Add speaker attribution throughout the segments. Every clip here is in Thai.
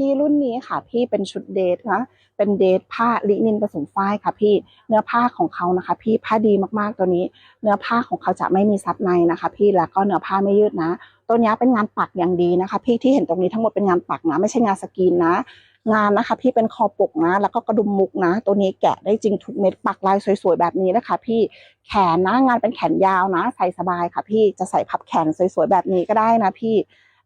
Speaker 1: พี่รุ่นนี้ค่ะ พี่เป็นชุดเดทนะเป็นเดทผ้าลินินผสมฝ้ายค่ะ พี่เนื้อผ้าของเขานะคะ พี่ผ้าดีมากๆตัวนี้ เนื้อผ้าของเขาจะไม่มีซับในนะคะ พี่แล้วก็เนื้อผ้าไม่ยืดนะ ตัวนี้เป็นงานปักอย่างดีนะคะ พี่ที่เห็นตรงนี้ทั้งหมดเป็นงานปักนะ ไม่ใช่งานสกรีนนะงานนะคะ พี่เป็นคอปกนะ แล้วก็กระดุมมุกนะ ตัวนี้แกะได้จริงทุกเม็ดปักลายสวยๆแบบนี้นะคะ พี่แขนนะงานเป็นแขนยาวนะ ใส่สบายค่ะ พี่จะใส่พับแขนสวยๆแบบนี้ก็ได้นะ พี่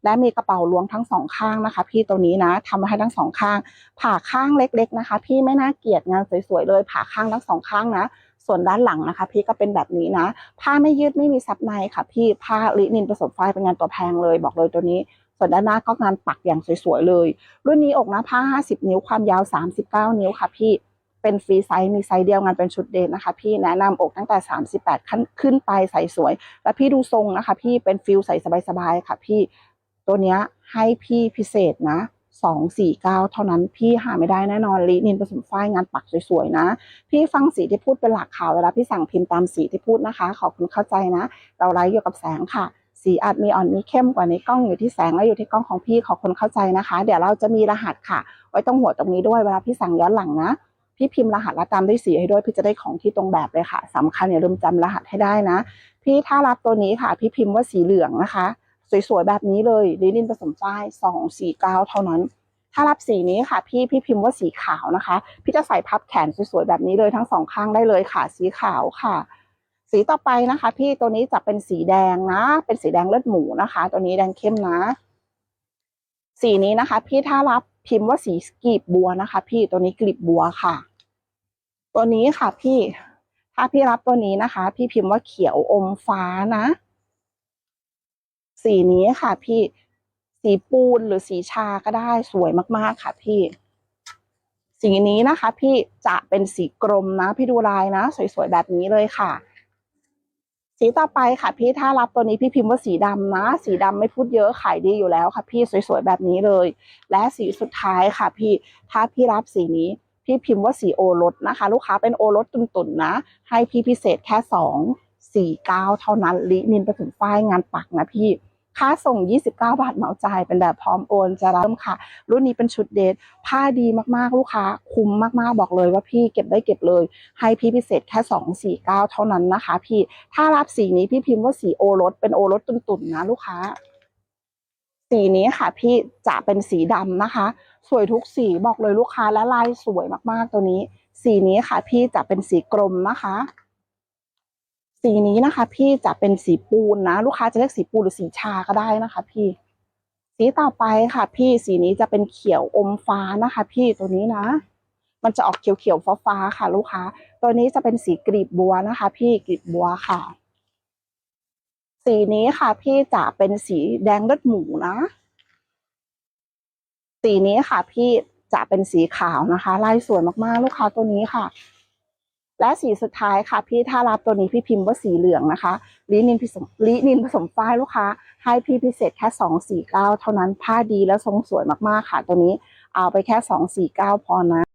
Speaker 1: และมีกระเป๋าล้วงทั้งสองข้างนะคะ พี่ตัวนี้นะทำมาให้ทั้งสองข้าง ผ่าข้างเล็ก ๆนะคะ พี่ไม่น่าเกลียดงานสวยๆเลย ผ่าข้างทั้งสองข้างนะ ส่วนด้านหลังนะคะ พี่ก็เป็นแบบนี้นะ ผ้าไม่ยืดไม่มีซับในค่ะ พี่ผ้าลินินผสมฝ้ายเป็นงานตัวแพงเลยบอกเลยตัวนี้ส่วนด้านหน้าก็งานปักอย่างสวยๆเลย รุ่นนี้อกหน้าผ้า 50 นิ้วความยาว 39 นิ้วค่ะ พี่เป็นฟรีไซส์มีไซส์เดียวงานเป็นชุดเดทนะคะ พี่แนะนำอกตั้งแต่ 38 ขั้นขึ้นไปใส่สวย แล้วพี่ดูทรงนะคะ พี่เป็นฟิลใส่สบายๆค่ะ พี่ ตัวเนี้ยให้พี่พิเศษนะ249เก้าเท่านั้นพี่หาไม่ได้แน่นอนลีนินผสมฝ้ายงานปักสวยๆนะ พี่ฟังสีที่พูดเป็นหลักข่าวเวลาพี่สั่งพิมพ์ตามสีที่พูดนะคะ ขอบคุณเข้าใจนะ เราไลฟ์อยู่กับแสงค่ะ สีอาจมีอ่อนมีเข้มกว่าในกล้องอยู่ที่แสงและอยู่ที่กล้องของพี่ขอบคุณเข้าใจนะคะ เดี๋ยวเราจะมีรหัสค่ะ ไว้ตรงหัวตรงนี้ด้วยเวลาพี่สั่งย้อนหลังนะพี่พิมพ์รหัสและตามด้วยสีให้ด้วยพี่จะได้ของที่ตรงแบบเลยค่ะสำคัญอย่าลืมจำรหัสให้ได้นะ พี่ถ้ารับตัวนี้ค่ะ พี่พิมพ์ว่าสีเหลืองนะคะ สวยๆแบบนี้เลยลินินผสมฝ้ายสองสี่เก้าเท่านั้น ถ้ารับสีนี้ค่ะ พี่พี่พิมพ์ว่าสีขาวนะคะ พี่จะใส่พับแขนสวยๆแบบนี้เลยทั้งสองข้างได้เลยค่ะ สีขาวค่ะ สีต่อไปนะคะ พี่ตัวนี้จะเป็นสีแดงนะ เป็นสีแดงเลือดหมูนะคะ ตัวนี้แดงเข้มนะ สีนี้นะคะ พี่ถ้ารับพิมพ์ว่าสีกลีบบัวนะคะ พี่ตัวนี้กลีบบัวค่ะ ตัวนี้ค่ะพี่ถ้าพี่รับตัวนี้นะคะ พี่พิมพ์ว่าเขียวอมฟ้านะ สีนี้ค่ะ พี่สีปูนหรือสีชาก็ได้สวยมากๆค่ะ พี่ สีนี้นะคะ พี่จะเป็นสีกรมนะ พี่ดูลายนะ สวยๆแบบนี้เลยค่ะ สีต่อไปค่ะ พี่ถ้ารับตัวนี้พี่พิมพ์ว่าสีดำนะ สีดำไม่พูดเยอะขายดีอยู่แล้วค่ะ พี่สวยๆแบบนี้เลย และสีสุดท้ายค่ะ พี่ถ้าพี่รับสีนี้พี่พิมพ์ว่าสีโอรสนะคะ ลูกค้าเป็นโอรสตุ่นๆนะ ให้พี่พิเศษแค่สองสี่เก้าเท่านั้นลินินไปถึงฝ้ายงานปักนะพี่ ค่าส่ง 29 บาทเหมาจ่ายเป็นแบบพร้อมโอนจะเริ่มค่ะ รุ่นนี้เป็นชุดเดทผ้าดีมากๆ ลูกค้า คุ้มมากๆ บอกเลยว่าพี่เก็บได้เก็บเลย ให้พี่พิเศษแค่ 249 เท่านั้นนะคะ พี่ถ้ารับสีนี้พี่พิมพ์ว่าสีโอรสเป็นโอรสตุ่นๆนะลูกค้า สีนี้ค่ะ พี่จะเป็นสีดำนะคะ สวยทุกสีบอกเลยลูกค้าและลายสวยมากๆตัวนี้ สีนี้ค่ะ พี่จะเป็นสีกรมนะคะ สีนี้นะคะ พี่จะเป็นสีปูนนะ ลูกค้าจะเรียกสีปูนหรือสีชาก็ได้นะคะ พี่ สีต่อไปค่ะ พี่สีนี้จะเป็นเขียวอมฟ้านะคะ พี่ตัวนี้นะ มันจะออกเขียวๆฟ้าๆค่ะ ลูกค้า ตัวนี้จะเป็นสีกลีบบัวนะคะ พี่กลีบบัวค่ะ สีนี้ค่ะ พี่จะเป็นสีแดงเลือดหมูนะ สีนี้ค่ะ พี่จะเป็นสีขาวนะคะ ลายสวยมากๆ ลูกค้าตัวนี้ค่ะ และสีสุดท้ายค่ะพี่ถ้ารับตัวนี้พี่พิมพ์ว่าสีเหลืองนะคะลินินผสมลินินผสมฝ้ายลูกค้า ให้พี่พิเศษแค่สองสี่เก้าเท่านั้นผ้าดีแล้วทรงสวยมากๆค่ะ ตัวนี้เอาไปแค่สองสี่เก้าพอนะ